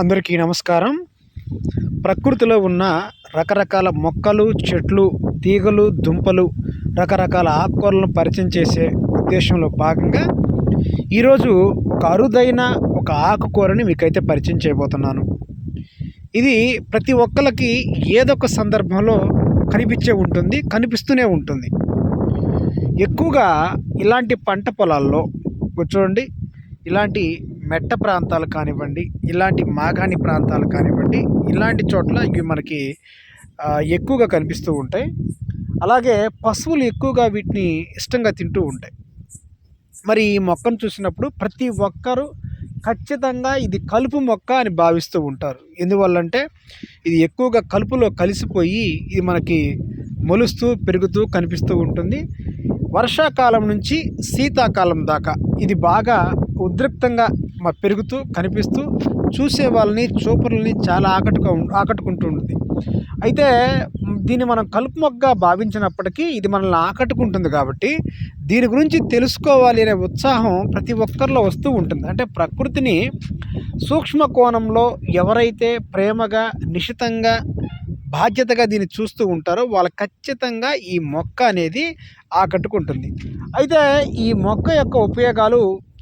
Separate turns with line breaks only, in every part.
అందరికీ నమస్కారం. ప్రకృతిలో ఉన్న రకరకాల మొక్కలు చెట్లు తీగలు దుంపలు రకరకాల ఆకుకూరలను పరిచయం చేసే ఉద్దేశంలో భాగంగా ఈరోజు ఒక అరుదైన ఒక ఆకుకూరని మీకైతే పరిచయం చేయబోతున్నాను. ఇది ప్రతి ఒక్కరికి ఏదో ఒక సందర్భంలో కనిపించే ఉంటుంది కనిపిస్తూనే ఉంటుంది. ఎక్కువగా ఇలాంటి పంట పొలాల్లో చూడండి ఇలాంటి మెట్ట ప్రాంతాలు కానివ్వండి ఇలాంటి మాగాణి ప్రాంతాలు కానివ్వండి ఇలాంటి చోట్ల ఇవి మనకి ఎక్కువగా కనిపిస్తూ ఉంటాయి. అలాగే పశువులు ఎక్కువగా వీటిని ఇష్టంగా తింటూ ఉంటాయి. మరి ఈ మొక్కను చూసినప్పుడు ప్రతి ఒక్కరూ ఖచ్చితంగా ఇది కలుపు మొక్క అని భావిస్తూ ఉంటారు. ఎందువల్లంటే ఇది ఎక్కువగా కలుపులో కలిసిపోయి ఇది మనకి మొలుస్తూ పెరుగుతూ కనిపిస్తూ ఉంటుంది. వర్షాకాలం నుంచి శీతాకాలం దాకా ఇది బాగా ఉద్రిక్తంగా పెరుగుతూ కనిపిస్తూ చూసే వాళ్ళని చూపరుల్ని చాలా ఆకట్టుకు ఆకట్టుకుంటుంది ఉంటుంది అయితే దీన్ని మనం కలుపు మొగ్గా భావించినప్పటికీ ఇది మనల్ని ఆకట్టుకుంటుంది కాబట్టి దీని గురించి తెలుసుకోవాలి అనే ఉత్సాహం ప్రతి ఒక్కరిలో వస్తూ ఉంటుంది. అంటే ప్రకృతిని సూక్ష్మ కోణంలో ఎవరైతే ప్రేమగా నిశితంగా బాధ్యతగా దీన్ని చూస్తూ ఉంటారో వాళ్ళు ఖచ్చితంగా ఈ మొక్క అనేది ఆకట్టుకుంటుంది. అయితే ఈ మొక్క యొక్క ఉపయోగాలు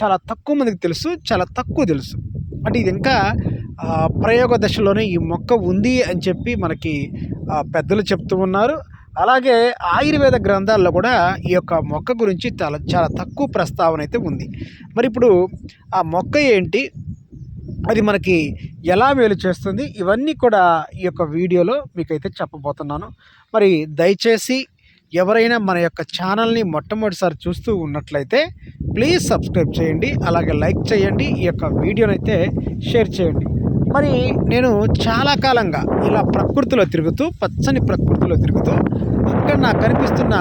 చాలా తక్కువ మందికి తెలుసు చాలా తక్కువ తెలుసు. అంటే ఇది ఇంకా ప్రయోగ దశలోనే ఈ మొక్క ఉంది అని చెప్పి మనకి పెద్దలు చెప్తూ ఉన్నారు. అలాగే ఆయుర్వేద గ్రంథాల్లో కూడా ఈ యొక్క మొక్క గురించి చాలా చాలా తక్కువ ప్రస్తావన అయితే ఉంది. మరి ఇప్పుడు ఆ మొక్క ఏంటి? అది మనకి ఎలా మేలు చేస్తుంది? ఇవన్నీ కూడా ఈ యొక్క వీడియోలో మీకైతే చెప్పబోతున్నాను. మరి దయచేసి ఎవరైనా మన యొక్క ఛానల్ని మొట్టమొదటిసారి చూస్తూ ఉన్నట్లయితే ప్లీజ్ సబ్స్క్రైబ్ చేయండి అలాగే లైక్ చేయండి ఈ యొక్క వీడియోనైతే అయితే షేర్ చేయండి. మరి నేను చాలా కాలంగా ఇలా ప్రకృతిలో తిరుగుతూ పచ్చని ప్రకృతిలో తిరుగుతూ ఇక్కడ నాకు కనిపిస్తున్న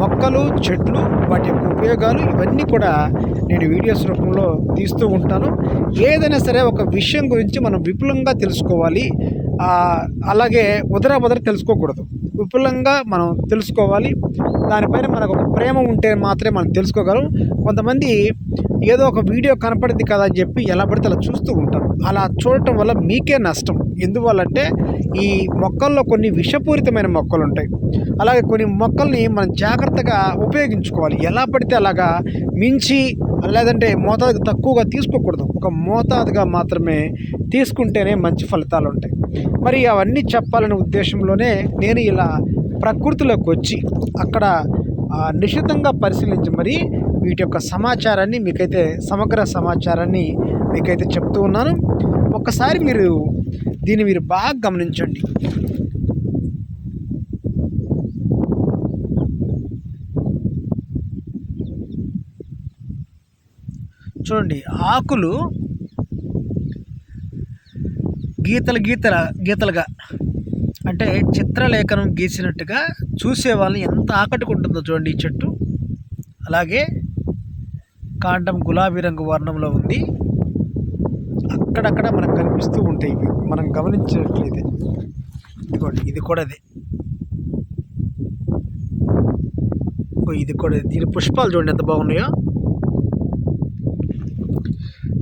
మొక్కలు చెట్లు వాటి యొక్క ఉపయోగాలు ఇవన్నీ కూడా నేను వీడియోస్ రూపంలో తీస్తూ ఉంటాను. ఏదైనా సరే ఒక విషయం గురించి మనం విపులంగా తెలుసుకోవాలి. అలాగే ఉదర ఉదర తెలుసుకోకూడదు. విపులంగా మనం తెలుసుకోవాలి. దానిపైన మనకు ఒక ప్రేమ ఉంటే మాత్రమే మనం తెలుసుకోగలం. కొంతమంది ఏదో ఒక వీడియో కనపడింది కదా అని చెప్పి ఎలా పడితే అలా చూస్తూ ఉంటారు. అలా చూడటం వల్ల మీకే నష్టం. ఎందువల్లంటే ఈ మొక్కల్లో కొన్ని విషపూరితమైన మొక్కలు ఉంటాయి. అలాగే కొన్ని మొక్కల్ని మనం జాగ్రత్తగా ఉపయోగించుకోవాలి. ఎలా పడితే అలాగా మించి లేదంటే మోతాదుకు తక్కువగా తీసుకోకూడదు. ఒక మోతాదుగా మాత్రమే తీసుకుంటేనే మంచి ఫలితాలు ఉంటాయి. మరి అవన్నీ చెప్పాలనే ఉద్దేశంలోనే నేను ఇలా ప్రకృతిలోకి వచ్చి అక్కడ నిశితంగా పరిశీలించి మరి వీటి యొక్క సమాచారాన్ని మీకైతే సమగ్ర సమాచారాన్ని మీకైతే చెప్తూ ఉన్నాను. ఒక్కసారి మీరు దీన్ని మీరు బాగా గమనించండి. చూడండి ఆకులు గీతలు గీతల గీతలుగా అంటే చిత్రలేఖనం గీసినట్టుగా చూసే వాళ్ళని ఎంత ఆకట్టుకుంటుందో చూడండి ఈ చెట్టు. అలాగే కాండం గులాబీ రంగు వర్ణంలో ఉంది. అక్కడక్కడ మనకు కనిపిస్తూ ఉంటాయి ఇవి. మనం గమనించినట్లయితే. ఇదిగోండి ఇది కూడా అదే. ఇది కూడా దీని పుష్పాలు చూడండి ఎంత బాగున్నాయో.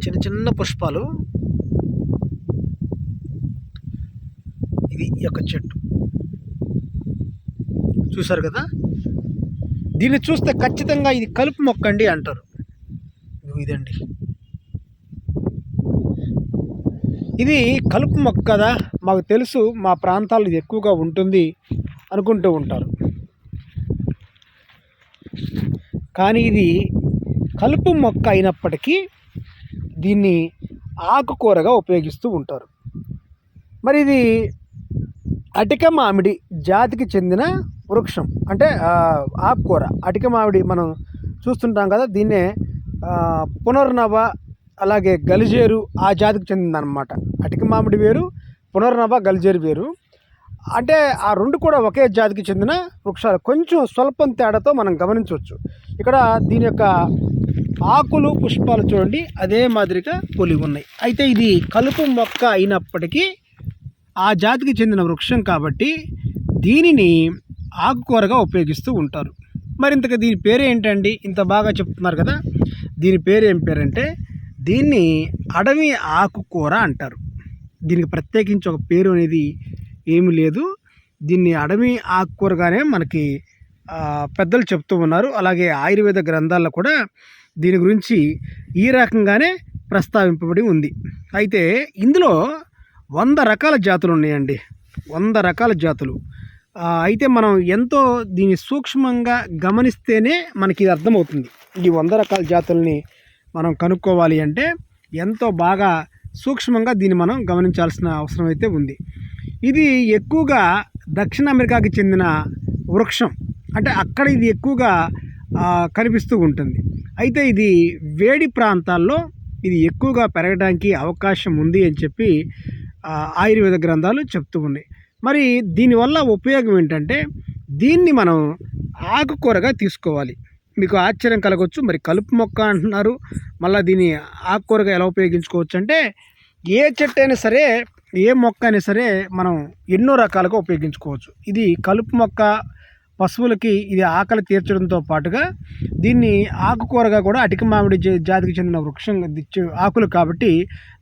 చిన్న చిన్న పుష్పాలు. ఇది ఈ యొక్క చెట్టు. చూసారు కదా? దీన్ని చూస్తే ఖచ్చితంగా ఇది కలుపు మొక్క అండి అంటారు. ఇదండి. ఇది కలుపు మొక్క కదా? మాకు తెలుసు మా ప్రాంతాల్లో ఇది ఎక్కువగా ఉంటుంది అనుకుంటూ ఉంటారు. కానీ ఇది కలుపు మొక్క అయినప్పటికీ దీన్ని ఆకుకూరగా ఉపయోగిస్తూ ఉంటారు. మరి ఇది అటిక మామిడి జాతికి చెందిన వృక్షం. అంటే ఆకుకూర. అటిక మామిడి మనం చూస్తుంటాం కదా దీన్నే పునర్నవ అలాగే గలిజేరు ఆ జాతికి చెందిందనమాట అటిక మామిడి వేరు పునర్నవ గలిజేరు వేరు. అంటే ఆ రెండు కూడా ఒకే జాతికి చెందిన వృక్షాలు. కొంచెం స్వల్పం తేడాతో మనం గమనించవచ్చు. ఇక్కడ దీని యొక్క ఆకులు పుష్పాలు చూడండి. అదే మాదిరిగా పొలి ఉన్నాయి అయితే ఇది కలుపు మొక్క అయినప్పటికీ ఆ జాతికి చెందిన వృక్షం కాబట్టి దీనిని ఆకుకూరగా ఉపయోగిస్తూ ఉంటారు. మరి ఇంతగా దీని పేరు ఏంటండి? ఇంత బాగా చెప్తున్నారు కదా. దీని పేరు ఏం పేరంటే దీన్ని అడవి ఆకుకూర అంటారు. దీనికి ప్రత్యేకించి ఒక పేరు అనేది ఏమీ లేదు. దీన్ని అడవి ఆకుకూరగానే మనకి పెద్దలు చెప్తూ ఉన్నారు. అలాగే ఆయుర్వేద గ్రంథాల్లో కూడా దీని గురించి ఈ రకంగానే ప్రస్తావింపబడి ఉంది. అయితే ఇందులో వంద రకాల జాతులు ఉన్నాయండి. వంద రకాల జాతులు. అయితే మనం ఎంతో దీన్ని సూక్ష్మంగా గమనిస్తేనే మనకి ఇది అర్థమవుతుంది. ఈ వంద రకాల జాతుల్ని మనం కనుక్కోవాలి అంటే ఎంతో బాగా సూక్ష్మంగా దీన్ని మనం గమనించాల్సిన అవసరం అయితే ఉంది. ఇది ఎక్కువగా దక్షిణ అమెరికాకి చెందిన వృక్షం. అంటే అక్కడ ఇది ఎక్కువగా కనిపిస్తూ ఉంటుంది. అయితే ఇది వేడి ప్రాంతాల్లో ఇది ఎక్కువగా పెరగడానికి అవకాశం ఉంది అని చెప్పి ఆయుర్వేద గ్రంథాలు చెప్తూ ఉన్నాయి. మరి దీనివల్ల ఉపయోగం ఏంటంటే దీన్ని మనం ఆకుకూరగా తీసుకోవాలి. మీకు ఆశ్చర్యం కలగవచ్చు మరి కలుపు మొక్క అంటున్నారు. మళ్ళీ దీన్ని ఆకుకూరగా ఎలా ఉపయోగించుకోవచ్చు అంటే ఏ చెట్టు అయినా సరే ఏ మొక్క అయినా సరే మనం ఎన్నో రకాలుగా ఉపయోగించుకోవచ్చు. ఇది కలుపు మొక్క పశువులకి ఇది ఆకలి తీర్చడంతో పాటుగా దీన్ని ఆకుకూరగా కూడా అటిక మామిడి జాతికి చెందిన వృక్షం ఆకులు కాబట్టి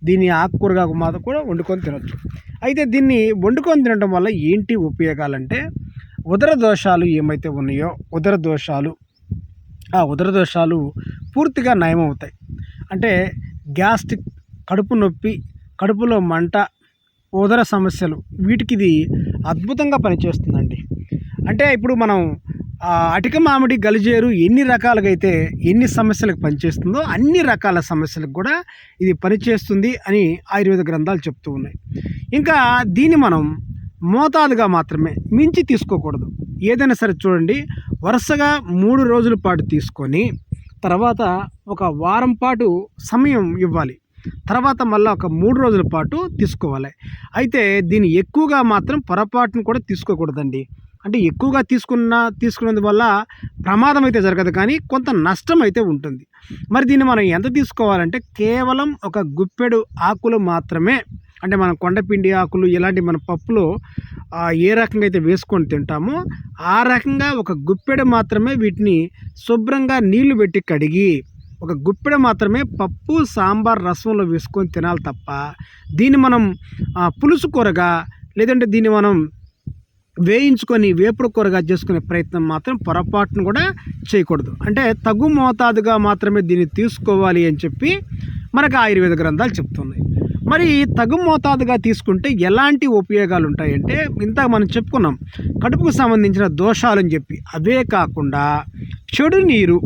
దీన్ని ఆకుకూరగా మాత్రం కూడా వండుకొని తినొచ్చు. అయితే దీన్ని వండుకొని తినడం వల్ల ఏంటి ఉపయోగాలంటే ఉదర దోషాలు ఏమైతే ఉన్నాయో ఉదర దోషాలు ఆ ఉదర దోషాలు పూర్తిగా నయమవుతాయి అంటే గ్యాస్ట్రిక్ కడుపు నొప్పి కడుపులో మంట ఉదర సమస్యలు వీటికి ఇది అద్భుతంగా పనిచేస్తుందండి. అంటే ఇప్పుడు మనం అటిక మామిడి గలిజేరు ఎన్ని రకాలుగా అయితే ఎన్ని సమస్యలకు పనిచేస్తుందో అన్ని రకాల సమస్యలకు కూడా ఇది పనిచేస్తుంది అని ఆయుర్వేద గ్రంథాలు చెప్తూ ఉన్నాయి. ఇంకా దీన్ని మనం మోతాదుగా మాత్రమే మించి తీసుకోకూడదు. ఏదైనా సరే చూడండి వరుసగా మూడు రోజుల పాటు తీసుకొని తర్వాత ఒక వారం పాటు సమయం ఇవ్వాలి. తర్వాత మళ్ళీ ఒక మూడు రోజుల పాటు తీసుకోవాలి. అయితే దీన్ని ఎక్కువగా మాత్రం పొరపాటును కూడా తీసుకోకూడదండి. అంటే ఎక్కువగా తీసుకున్న తీసుకున్నందువల్ల ప్రమాదం అయితే జరగదు కానీ కొంత నష్టం అయితే ఉంటుంది. మరి దీన్ని మనం ఎంత తీసుకోవాలంటే కేవలం ఒక గుప్పెడు ఆకులు మాత్రమే అంటే మనం కొండపిండి ఆకులు ఇలాంటి మన పప్పులో ఏ రకంగా అయితే వేసుకొని తింటామో ఆ రకంగా ఒక గుప్పెడు మాత్రమే వీటిని శుభ్రంగా నీళ్ళు పెట్టి కడిగి ఒక గుప్పెడ మాత్రమే పప్పు సాంబార్ రసంలో వేసుకొని తినాలి తప్ప దీన్ని మనం పులుసు కూరగా లేదంటే దీన్ని మనం వేయించుకొని వేపుడు కూరగా చేసుకునే ప్రయత్నం మాత్రం పొరపాటును కూడా చేయకూడదు. అంటే తగు మోతాదుగా మాత్రమే దీన్ని తీసుకోవాలి అని చెప్పి మనకు ఆయుర్వేద గ్రంథాలు చెప్తున్నాయి. మరి తగు మోతాదుగా తీసుకుంటే ఎలాంటి ఉపయోగాలు ఉంటాయంటే ఇంత మనం చెప్పుకున్నాం. కడుపుకు సంబంధించిన దోషాలు అని చెప్పి. అవే కాకుండా చెడు నీరు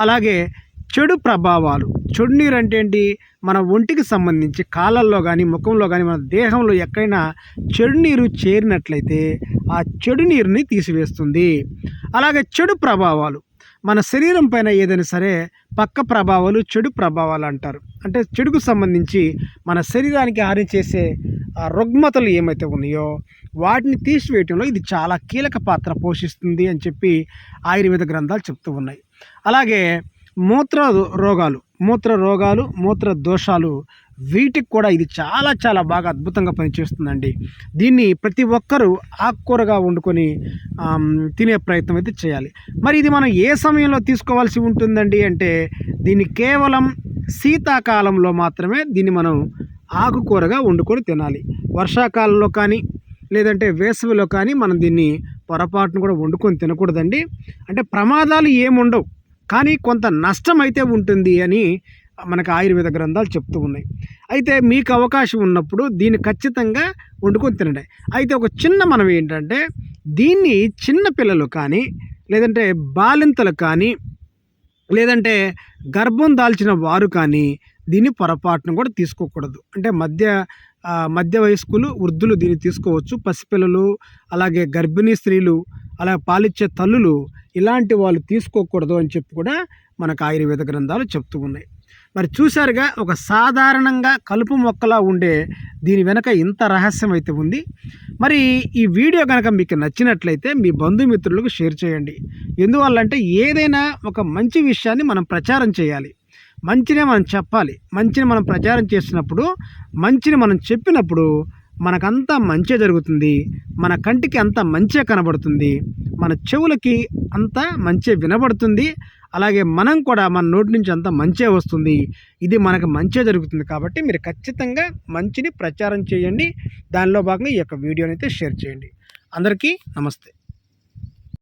అలాగే చెడు ప్రభావాలు చెడు నీరు అంటే ఏంటి మన ఒంటికి సంబంధించి కాళ్ళల్లో కానీ ముఖంలో కానీ మన దేహంలో ఎక్కడైనా చెడు నీరు చేరినట్లయితే ఆ చెడు నీరుని తీసివేస్తుంది. అలాగే చెడు ప్రభావాలు మన శరీరం పైన ఏదైనా సరే పక్క ప్రభావాలు చెడు ప్రభావాలు అంటారు. అంటే చెడుకు సంబంధించి మన శరీరానికి హాని చేసే ఆ రుగ్మతలు ఏమైతే ఉన్నాయో వాటిని తీసివేయటంలో ఇది చాలా కీలక పాత్ర పోషిస్తుంది అని చెప్పి ఆయుర్వేద గ్రంథాలు చెప్తూ ఉన్నాయి. అలాగే మూత్ర రోగాలు మూత్ర రోగాలు మూత్ర దోషాలు వీటికి కూడా ఇది చాలా చాలా బాగా అద్భుతంగా పనిచేస్తుందండి. దీన్ని ప్రతి ఒక్కరూ ఆకుకూరగా వండుకొని తినే ప్రయత్నం అయితే చేయాలి. మరి ఇది మనం ఏ సమయంలో తీసుకోవాల్సి ఉంటుందండి అంటే దీన్ని కేవలం శీతాకాలంలో మాత్రమే దీన్ని మనం ఆకుకూరగా వండుకొని తినాలి. వర్షాకాలంలో కానీ లేదంటే వేసవిలో కానీ మనం దీన్ని పొరపాటును కూడా వండుకొని తినకూడదండి. అంటే ప్రమాదాలు ఏముండవు. కానీ కొంత నష్టం అయితే ఉంటుంది అని మనకు ఆయుర్వేద గ్రంథాలు చెప్తూ ఉన్నాయి. అయితే మీకు అవకాశం ఉన్నప్పుడు దీన్ని ఖచ్చితంగా వండుకొని తినండి. అయితే ఒక చిన్న మనం ఏంటంటే దీన్ని చిన్న పిల్లలు కానీ లేదంటే బాలింతలు కానీ లేదంటే గర్భం దాల్చిన వారు కానీ దీన్ని పొరపాటును కూడా తీసుకోకూడదు. అంటే మధ్య మధ్య వయస్కులు వృద్ధులు దీన్ని తీసుకోవచ్చు. పసిపిల్లలు అలాగే గర్భిణీ స్త్రీలు అలాగే పాలిచ్చే తల్లులు ఇలాంటి వాళ్ళు తీసుకోకూడదు అని చెప్పి కూడా మనకు ఆయుర్వేద గ్రంథాలు చెప్తూ ఉన్నాయి. మరి చూశారుగా ఒక సాధారణంగా కలుపు మొక్కలా ఉండే దీని వెనక ఇంత రహస్యం అయితే ఉంది. మరి ఈ వీడియో కనుక మీకు నచ్చినట్లయితే మీ బంధుమిత్రులకు షేర్ చేయండి. ఎందువల్లంటే ఏదైనా ఒక మంచి విషయాన్ని మనం ప్రచారం చేయాలి. మంచినే మనం చెప్పాలి. మంచిని మనం ప్రచారం చేసినప్పుడు మంచిని మనం చెప్పినప్పుడు మనకంతా మంచే జరుగుతుంది. మన కంటికి అంత మంచే కనబడుతుంది. మన చెవులకి అంతా మంచే వినబడుతుంది. అలాగే మనం కూడా మన నోటి నుంచి అంతా మంచే వస్తుంది. ఇది మనకు మంచే జరుగుతుంది కాబట్టి మీరు ఖచ్చితంగా మంచిని ప్రచారం చేయండి. దానిలో భాగంగా ఈ యొక్క వీడియోని అయితే షేర్ చేయండి. అందరికీ నమస్తే.